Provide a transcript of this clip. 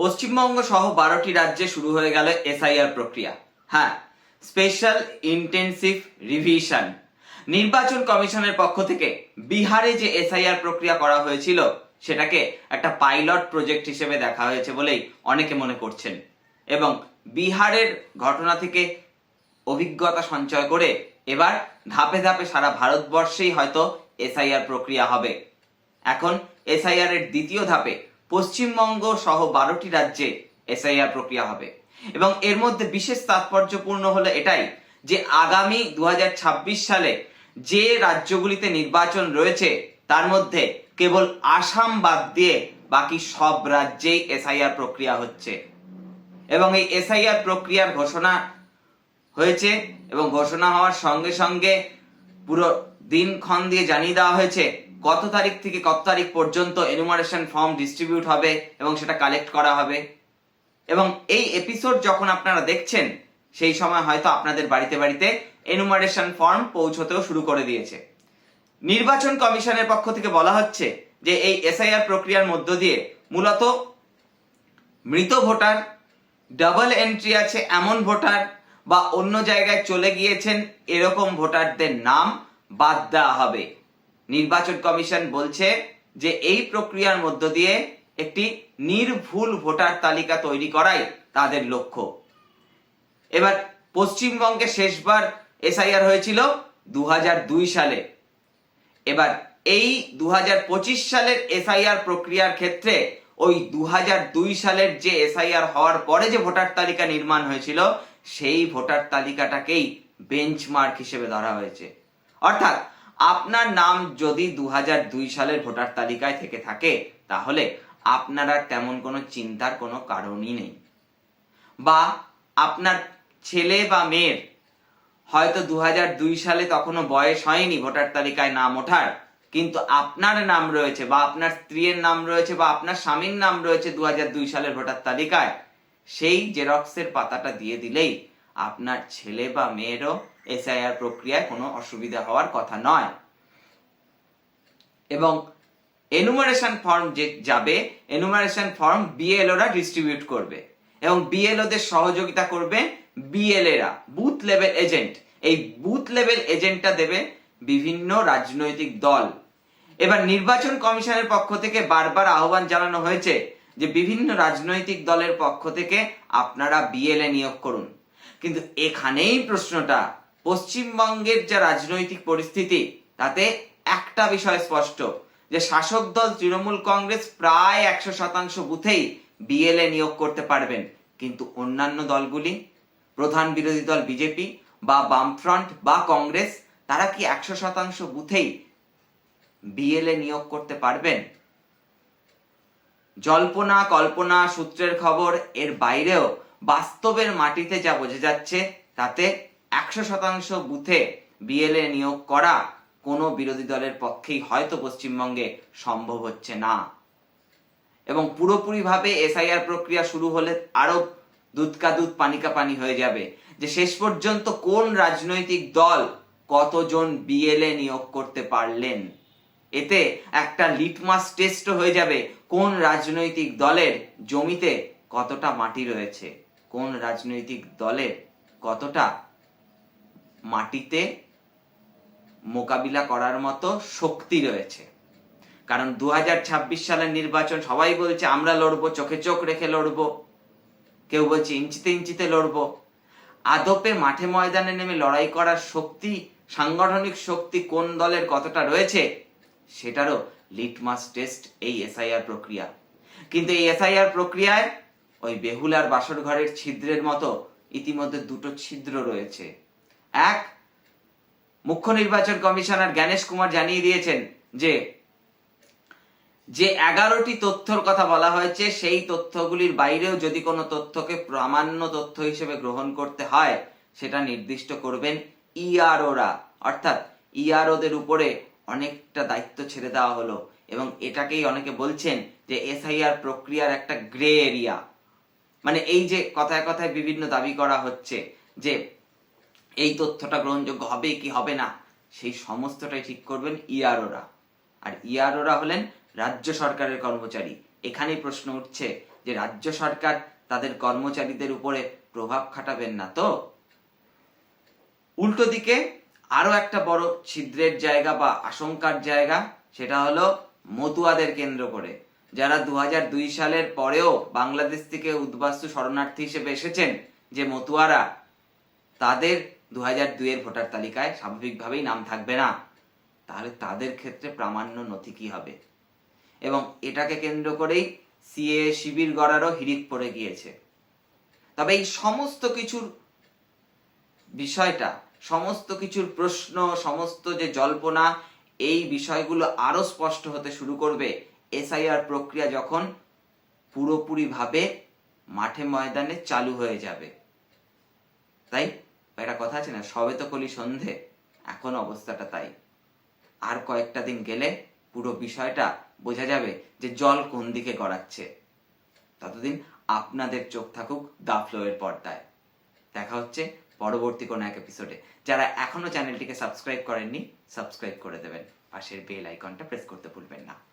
পশ্চিমবঙ্গ সহ বারোটি রাজ্যে শুরু হয়ে গেল এসআইআর প্রক্রিয়া। হ্যাঁ স্পেশাল ইন্টেন্সিভ রিভিশন। নির্বাচন কমিশনের পক্ষ থেকে বিহারে যে এসআইআর প্রক্রিয়া করা হয়েছিল, সেটাকে একটা পাইলট প্রজেক্ট হিসেবে দেখা হয়েছে বলেই অনেকে মনে করছেন। এবং বিহারের ঘটনা থেকে অভিজ্ঞতা সঞ্চয় করে এবার ধাপে ধাপে সারা ভারতবর্ষেই হয়তো এসআইআর প্রক্রিয়া হবে। এখন এসআইআর এর দ্বিতীয় ধাপে পশ্চিমবঙ্গ সহ বারোটি রাজ্যে এসআইআর প্রক্রিয়া হবে। এবং এর মধ্যে বিশেষ তাৎপর্যপূর্ণ হলো এটাই যে আগামী দু হাজার ছাব্বিশ সালে যে রাজ্যগুলিতে নির্বাচন রয়েছে, তার মধ্যে কেবল আসাম বাদ দিয়ে বাকি সব রাজ্যেই এসআইআর প্রক্রিয়া হচ্ছে। এবং এই এসআইআর প্রক্রিয়ার ঘোষণা হয়েছে এবং ঘোষণা হওয়ার সঙ্গে সঙ্গে পুরো দিনক্ষণ দিয়ে জানিয়ে দেওয়া হয়েছে কত তারিখ থেকে কত তারিখ পর্যন্ত এনুমারেশন ফর্ম ডিস্ট্রিবিউট হবে এবং সেটা কালেক্ট করা হবে? এবং এই এপিসোড যখন আপনারা দেখছেন, সেই সময় হয়তো আপনাদের বাড়িতে বাড়িতে এনুমারেশন ফর্ম পৌঁছতেও শুরু করে দিয়েছে। নির্বাচন কমিশনের পক্ষ থেকে বলা হচ্ছে যে এই এসআইআর প্রক্রিয়ার মধ্য দিয়ে মূলত মৃত ভোটার ডাবল এন্ট্রি আছে এমন ভোটার বা অন্য জায়গায় চলে গিয়েছেন এরকম ভোটারদের নাম বাদ দেওয়া হবে। নির্বাচন কমিশন বলছে যে এই প্রক্রিয়ার মধ্য দিয়ে একটি নির্ভুল ভোটার তালিকা তৈরি করাই তাদের লক্ষ্য। এবার পশ্চিমবঙ্গে শেষবার এসআইআর হয়েছিল দু হাজার দুই সালে। এবার এই দু হাজার পঁচিশ সালের এসআইআর প্রক্রিয়ার ক্ষেত্রে ওই দু হাজার দুই সালের যে এসআইআর হওয়ার পরে যে ভোটার তালিকা নির্মাণ হয়েছিল, সেই ভোটার তালিকাটাকেই বেঞ্চমার্ক হিসেবে ধরা হয়েছে। অর্থাৎ আপনার নাম যদি দু হাজার দুই সালের ভোটার তালিকায় থেকে থাকে, তাহলে আপনারা তেমন কোনো চিন্তার কোনো কারণই নেই। বা আপনার ছেলে বা মেয়ের হয়তো দু হাজার দুই সালে তখনও বয়স হয়নি ভোটার তালিকায় নাম ওঠার, কিন্তু আপনার নাম রয়েছে বা আপনার স্ত্রীর নাম রয়েছে বা আপনার স্বামীর নাম রয়েছে দু হাজার দুই সালের ভোটার তালিকায়, সেই জেরক্সের পাতাটা দিয়ে দিলেই আপনার ছেলে বা মেয়েরও এসআইআর প্রক্রিয়ায় কোনো অসুবিধা হওয়ার কথা নয়। এবং এনুমারেশন ফর্ম যে যাবে এনুমারেশন ফর্ম বিএলওরা ডিস্ট্রিবিউট করবে। এবং বিএলওদের সহযোগিতা করবে বিএলএরা বুথ লেভেল এজেন্ট এই বুথ লেভেল এজেন্টটা দেবে বিভিন্ন রাজনৈতিক দল। এবার নির্বাচন কমিশনের পক্ষ থেকে বারবার আহ্বান জানানো হয়েছে যে বিভিন্ন রাজনৈতিক দলের পক্ষ থেকে আপনারা বিএলএ নিয়োগ করুন। কিন্তু এখানেই প্রশ্নটা। পশ্চিমবঙ্গের যা রাজনৈতিক পরিস্থিতি, তাতে একটা বিষয় স্পষ্ট, যে শাসক দল তৃণমূল কংগ্রেস প্রায় একশো শতাংশ বুথেই বিএলএ নিয়োগ করতে পারবেন। কিন্তু অন্যান্য দলগুলি, প্রধান বিরোধী দল বিজেপি বা বামফ্রন্ট বা কংগ্রেস, তারা কি একশো শতাংশ বুথেই বিএলএ নিয়োগ করতে পারবেন? জল্পনা, কল্পনা সূত্রের খবর এর বাইরেও বাস্তবের মাটিতে যা বোঝা যাচ্ছে, তাতে একশো শতাংশ বুথে বিএলএ নিয়োগ করা কোনো বিরোধী দলের পক্ষেই হয়তো পশ্চিমবঙ্গে সম্ভব হচ্ছে না। এবং পুরোপুরিভাবে এসআইআর প্রক্রিয়া শুরু হলে আরও দুধকা দুধ পানি কা পানি হয়ে যাবে। যে শেষ পর্যন্ত কোন রাজনৈতিক দল কতজন বিএলএ নিয়োগ করতে পারলেন? এতে একটা লিটমাস টেস্ট হয়ে যাবে কোন রাজনৈতিক দলের জমিতে কতটা মাটি রয়েছে। কোন রাজনৈতিক দলের কতটা মাটিতে মোকাবিলা করার মতো শক্তি রয়েছে? কারণ দু হাজার ছাব্বিশ সালের নির্বাচন, সবাই বলছে আমরা লড়বো, চোখে চোখ রেখে লড়বো। কেউ বলছে ইঞ্চিতে ইঞ্চিতে লড়বো। আদপে মাঠে ময়দানে নেমে লড়াই করার শক্তি, সাংগঠনিক শক্তি কোন দলের কতটা রয়েছে, সেটারও লিটমাস টেস্ট এই এসআইআর প্রক্রিয়া। কিন্তু এই এসআইআর প্রক্রিয়ায় ওই বেহুলার বাসর ঘরের ছিদ্রের মতো ইতিমধ্যে দুটো ছিদ্র রয়েছে। এক, মুখ্য নির্বাচন কমিশনার জ্ঞানেশ কুমার জানিয়ে দিয়েছেন যে যে এগারোটি তথ্যর কথা বলা হয়েছে, সেই তথ্যগুলির বাইরেও যদি কোনো তথ্যকে প্রামাণ্য তথ্য হিসেবে গ্রহণ করতে হয়, সেটা নির্দিষ্ট করবেন ইআরওরা অর্থাৎ ইআরওদের উপরে অনেকটা দায়িত্ব ছেড়ে দেওয়া হলো এবং এটাকেই অনেকে বলছেন যে এসআইআর প্রক্রিয়ার একটা গ্রে এরিয়া। মানে এই যে কথায় কথায় বিভিন্ন দাবি করা হচ্ছে যে এই তথ্যটা গ্রহণযোগ্য হবে কি হবে না, সেই সমস্তটাই ঠিক করবেন ইআরওরা আর ইআরওরা হলেন রাজ্য সরকারের কর্মচারী। এখানেই প্রশ্ন উঠছে যে রাজ্য সরকার তাদের কর্মচারীদের উপরে প্রভাব খাটাবেন না তো? উল্টো দিকে আরও একটা বড় ছিদ্রের জায়গা বা আশঙ্কার জায়গা, সেটা হলো মতুয়াদের কেন্দ্র করে। যারা দু সালের পরেও বাংলাদেশ থেকে উদ্বাস্তু শরণার্থী হিসেবে এসেছেন, যে মতুয়ারা, তাদের দু হাজার দুইয়ের ভোটার তালিকায় স্বাভাবিকভাবেই নাম থাকবে না। তাহলে তাদের ক্ষেত্রে প্রামাণ্য নথি কি হবে? এবং এটাকে কেন্দ্র করেই সিএ শিবির গড়ারও হিড়িক পড়ে গিয়েছে। তবে এই সমস্ত কিছুর বিষয়টা, সমস্ত কিছুর প্রশ্ন, সমস্ত যে জল্পনা, এই বিষয়গুলো আরও স্পষ্ট হতে শুরু করবে এসআইআর প্রক্রিয়া যখন পুরোপুরিভাবে মাঠে ময়দানে চালু হয়ে যাবে। তাই? একটা কথা আছে না, সবে তো কলি সন্ধে, এখন অবস্থাটা তাই। আর কয়েকটা দিন গেলে পুরো বিষয়টা বোঝা যাবে যে জল কোন দিকে গড়াচ্ছে। ততদিন আপনাদের চোখ থাকুক দা ফ্লোয়ের পর্দায়। দেখা হচ্ছে পরবর্তী কোনো এক এপিসোডে যারা এখনও চ্যানেলটিকে সাবস্ক্রাইব করেননি সাবস্ক্রাইব করে দেবেন। পাশের বেল আইকনটা প্রেস করতে ভুলবেন না।